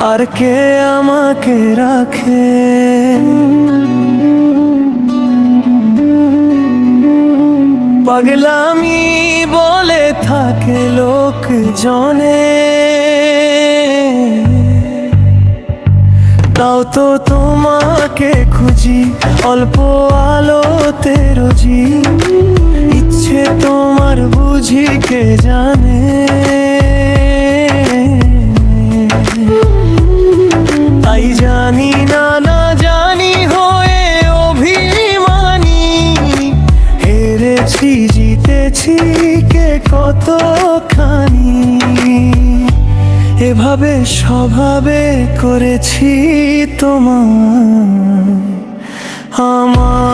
আর কে আমাকে রাখে? পাগলামি বলে থাকে লোক জনে তাও তো তোমাকে খুঁজি, অল্প আলোতে রোজি। ইচ্ছে তোমার বুঝি কে জানে? তাই জানি না না জানি হয়ে অভিমানী। হেরেছি, জিতেছি, কে কতখানি? এভাবে স্বভাবে করেছি তোমার আমার